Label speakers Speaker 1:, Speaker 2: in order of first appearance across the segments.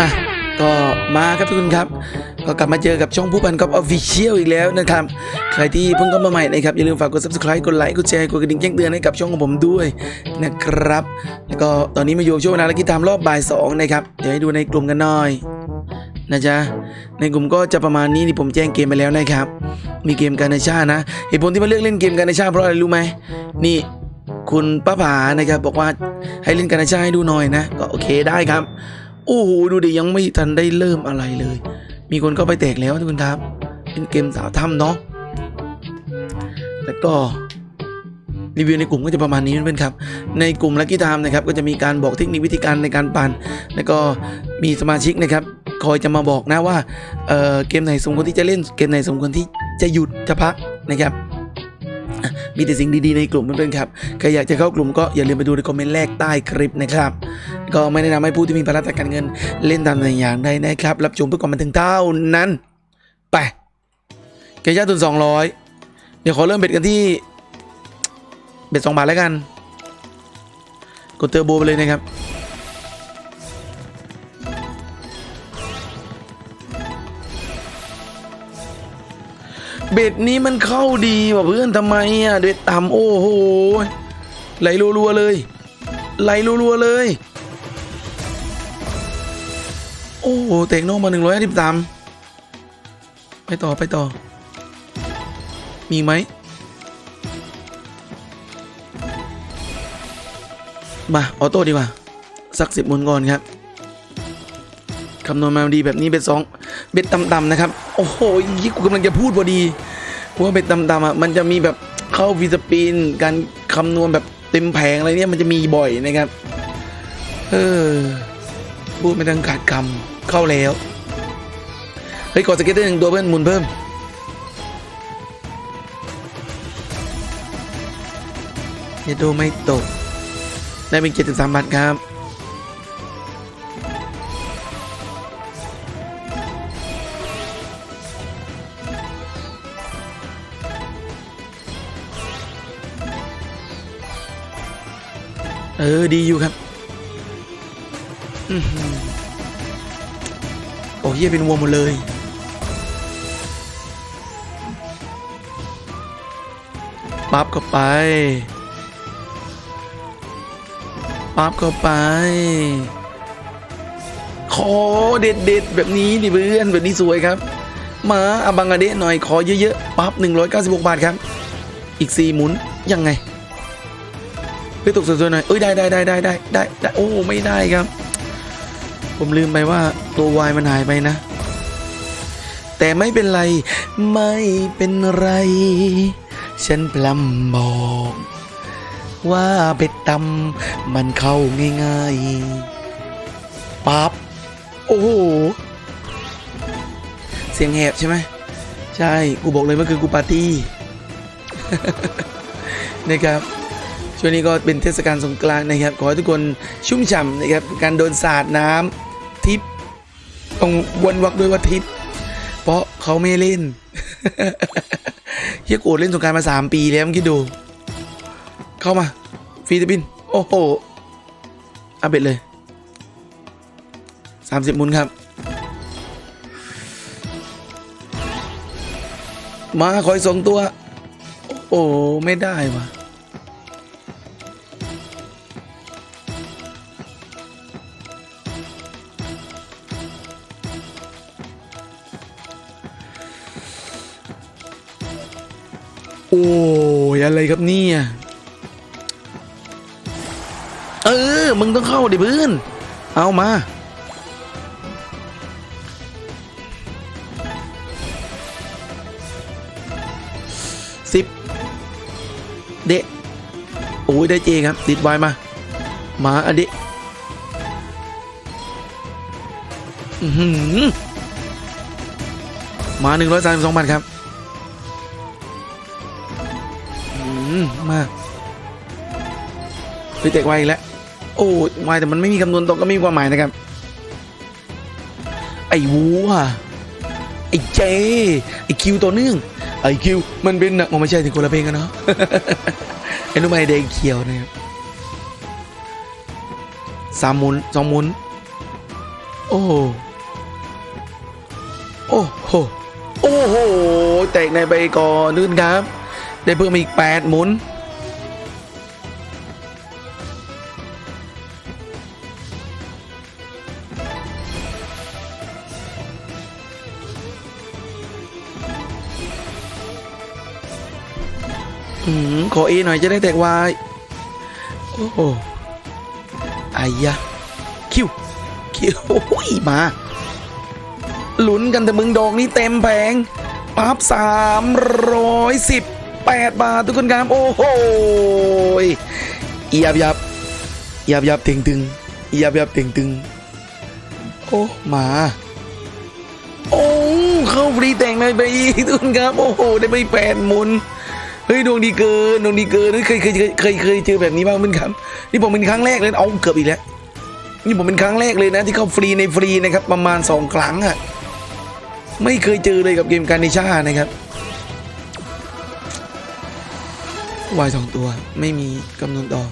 Speaker 1: อะก็มาครับทุกคนครับก็กลับมาเจอกับช่องผู้พันกับออฟฟิเชียลอีกแล้วนะครับ ใครที่เพิ่งเข้ามาใหม่นะครับ อย่าลืมฝากกด subscribe กดไลค์กดแชร์กดกระดิ่งแจ้งเตือนให้กับช่องของผมด้วยนะครับ แล้วก็ตอนนี้มาอยู่ช่วงเวลาและกิจตามรอบบ่ายสองนะครับ เดี๋ยวให้ดูในกลุ่มกันหน่อยนะจ๊ะในกลุ่มก็จะประมาณนี้ที่ผมแจ้งเกมไปแล้วนะครับ มีเกมการนาชานะเหตุผลที่มาเลือกเล่นเกมการนาชาเพราะอะไรรู้ไหมนี่ คุณป้าผานะครับบอกว่าให้เล่นการนาชาให้ดูหน่อยนะ ก็โอเคได้ครับ โอ้โหดูดิยังไม่ทันได้เริ่มอะไรเลย มีคนเข้าไปแตกแล้วทุกคนครับ เป็นเกมสาวถ้ำเนาะแล้วก็รีวิวในกลุ่มก็จะประมาณนี้เพื่อนครับ ในกลุ่มลักกี้ไทม์นะครับก็จะมีการบอกเทคนิควิธีการในการปั่น แล้วก็มีสมาชิกนะครับ คอยจะมาบอกนะว่าเออเกมไหนสมควรที่จะเล่น เกมไหนสมควรที่จะหยุดจะพักนะครับ มีแต่สิ่งดีๆในกลุ่มเพื่อนๆครับใครอยากจะเข้ากลุ่มก็อย่าลืมไปดูในคอมเมนต์แรกใต้คลิปนะครับก็ไม่แนะนำให้ผู้ที่มีภาระทางการเงินเล่นตามแต่อย่างใดนะครับ รับชมเพื่อความบันเทิงเท่านั้นไปเกยร์ทุน200เดี๋ยวขอเริ่มเบ็ดกันที่ เบ็ดสองบาทแล้วกัน กดเตอร์โบไปเลยนะครับ เบ็ดนี้มันเข้าดีว่ะเพื่อนทำไมอะเบ็ดต่ำโอ้โหไหลรัวๆเลย ไหลรัวๆเลย โอ้โหเตกโนมาหนึ่งร้อยสิบสามไปต่อไปต่อ มีไหมมาออโต้ดีกว่า สักสิบหมุนก่อนครับ คำนวณมาดีแบบนี้เบ็ดสองเบ็ดต่ำๆนะครับ โอ้โหยี่กูกำลังจะพูดพอดีว่าเบ็ดต่ำๆอะมันจะมีแบบเข้าวีสปีนการคำนวณแบบเต็มแผงอะไรเนี่ยมันจะมีบ่อยนะครับเออพูดไม่ทังขาดคำเข้าแล้วเฮ้ยกดสเก็ตเตอร์หนึ่งตัวเพื่อนหมุนเพิ่มอย่าดูไม่ตก ได้เป็นเจ็ดสิบสามบาทครับ เออ ดีอยู่ครับโอ้เหี้ยเป็นวัวหมดเลย ปั๊บเข้าไป ปั๊บเข้าไป ขอเด็ดเด็ดแบบนี้ดิเพื่อนแบบนี้สวยครับ มาอาบังอาเดะหน่อยขอเยอะๆ ปั๊บ196 บาทครับ อีก 4 หมุน ยังไง เฮ้ยตกสวยๆหน่อยเอ้ยได้ได้ได้ได้ได้ได้ได้โอ้ไม่ได้ครับ ผมลืมไปว่าตัววายมันหายไปนะ แต่ไม่เป็นไร ไม่เป็นไร ฉันพลำบอก ว่าเบ็ดตำมันเข้าง่ายๆปั๊บโอ้โหเสียงแหบใช่ไหมใช่ กูบอกเลยเมื่อคืนกูปาร์ตี้นะครับ ช่วงนี้ก็เป็นเทศกาลสงกรานต์นะครับ ขอให้ทุกคนชุ่มฉ่ำนะครับ การโดนสาดน้ำทิปต้องวนวักด้วยว่าทิปเพราะเขาไม่เล่นเฮียโกรธเล่นสงกรารมาสามปีแล้วคิดดู เข้ามาฟิลิปปินโอ้โหอาเบ็ดเลยสามสิบมุนครับ มาคอยสองตัว โอ้ไม่ได้ว่ะ โอ้ยอะไรครับเนี่ยเออ มึงต้องเข้าดิเพื่อน เอามา สิบ เดะโอ้ย ได้เจครับ ติดไวมา มาอันเดะหือมาหนึ่งร้อยสามสิบสองบาทครับ มากไปเตะไวอีกแล้วโอ้ไวแต่มันไม่มีคำนวณตรงก็ไม่มีความหมายนะครับ ไอ้วัวไอ้เจไอ้คิวตัวเนื่องไอ้คิวมันเป็นนะมันไม่ใช่ถึงคนละเพลงกันเนาะไอ้นุ่มไอแดงเขียวนะครับสามหมุนสองหมุนโอ้โหโอ้โหโอ้โหแตกในใบก่อนนู่นครับ ได้เพิ่มอีกแปดหมุนอขอเอหน่อยจะได้แตกวาย โอ้โหอายะ คิว คิวโอ้ยมาหลุนกันแต่มึงดอกนี้เต็มแผงปั๊บสามร้อยสิบ แปดบาททุกคนครับโอ้โหยยับยับยับยับตึงตึงยับยับตึงตึงโอ้มาโอ้เข้าฟรีแต่งในไปอีกทุกคนครับโอ้โหได้ไปแปดหมุนเฮ้ยดวงดีเกินดวงดีเกินเฮ้ยเคยเคยเคยเคยเคยเจอแบบนี้บ้างมั้ยครับนี่ผมเป็นครั้งแรกเลยเอาเกือบอีกแล้วนี่ผมเป็นครั้งแรกเลยนะที่เข้าฟรีในฟรีนะครับประมาณสองครั้งอะไม่เคยเจอเลยกับเกมการนิชานะครับ วายสองตัวไม่มีกำหนดต่อ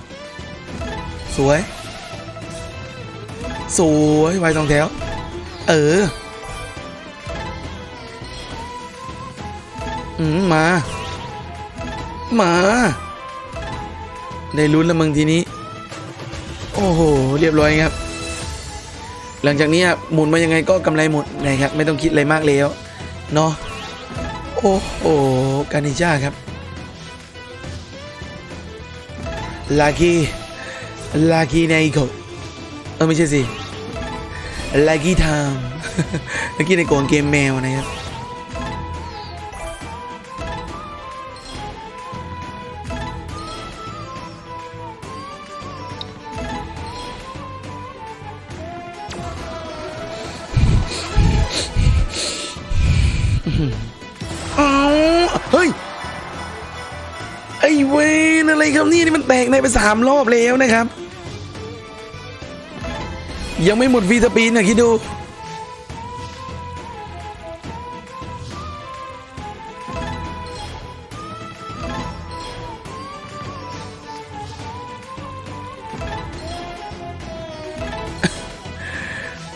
Speaker 1: สวย สวยวายสองแถว เออ อืม มา มา ได้ลุ้นแล้วมึงทีนี้ โอ้โห เรียบร้อยครับ หลังจากนี้หมุนมายังไงก็กำไรหมดนะครับ ไม่ต้องคิดอะไรมากแล้ว เนาะโอ้โห กานิจ้าครับ ลาคีลาคีไนโกเออไม่ใช่สิลาคีไทม์ลาคีในโกงเกมแมวนะครับเเวนอะไรครับนี่นี่มันแตกในไปสามรอบแล้วนะครับ ยังไม่หมดวีสปีนนะคิดดู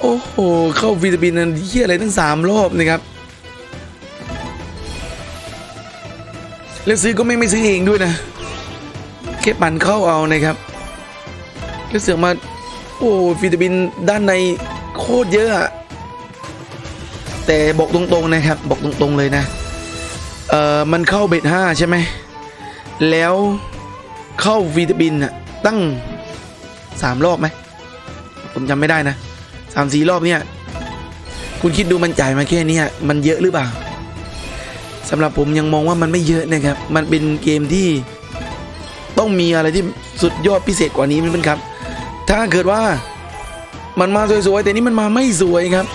Speaker 1: โอ้โห เข้าวีสปีนนั้นเฮียอะไรตั้งสามรอบนะครับ แล้วซื้อก็ไม่ไม่ซื้อเองด้วยนะแค่ปั่นเข้าเอานะครับแล้วเสือกมาโอ้ฟิลิปปินด้านในโคตรเยอะอะแต่บอกตรงๆนะครับ บอกตรงๆเลยนะเอ่อมันเข้าเบ็ดห้าใช่ไหมแล้วเข้าฟิลิปปินอะตั้งสามรอบไหมผมจำไม่ได้นะสามสี่รอบเนี่ย คุณคิดดูมันจ่ายมาแค่นี้มันเยอะหรือเปล่า สำหรับผมยังมองว่ามันไม่เยอะนะครับ มันเป็นเกมที่ต้องมีอะไรที่สุดยอดพิเศษกว่านี้มันเป็นครับ ถ้าเกิดว่ามันมาสวยๆ แต่นี่มันมาไม่สวยครับ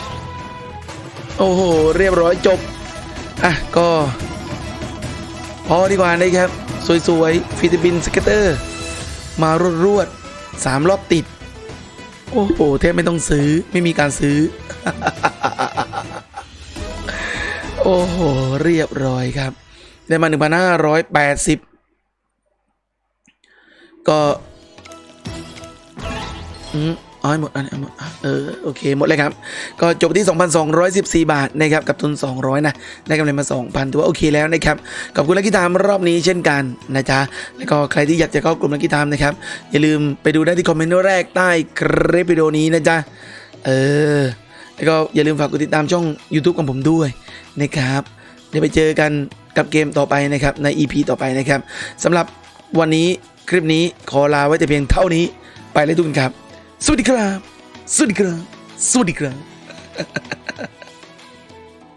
Speaker 1: โอ้โห เรียบร้อยจบ อะ ก็ พอดีกว่านะครับ สวยๆ ฟิลิปปินส์สเก็ตเตอร์ มารวดๆสามรอบติด โอ้โหแทบไม่ต้องซื้อไม่มีการซื้อ โอ้โห เรียบร้อยครับ ได้มา 1,580 ก็อืมอ๋อให้หมดอันนี้หมดเออโอเค หมดเลยครับ ก็จบที่ 2,214 บาทนะครับ กับทุน 200 นะ ได้กำไรมา 2,000ถือว่าโอเคแล้วนะครับ ขอบคุณลักกี้ไทม์รอบนี้เช่นกันนะจ๊ะ แล้วก็ใครที่อยากจะเข้ากลุ่มลักกี้ไทม์นะครับ อย่าลืมไปดูได้ที่คอมเมนต์แรกใต้คลิปวิดีโอนี้นะจ๊ะ เออ แล้วก็อย่าลืมฝากกดติดตามช่อง YouTube ของผมด้วยนะครับเดี๋ยวไปเจอกันกับเกมต่อไปนะครับใน EP ต่อไปนะครับสำหรับวันนี้คลิปนี้ขอลาไว้แต่เพียงเท่านี้ไปเลยทุกคนครับ สวัสดีครับ สวัสดีครับ สวัสดีครับ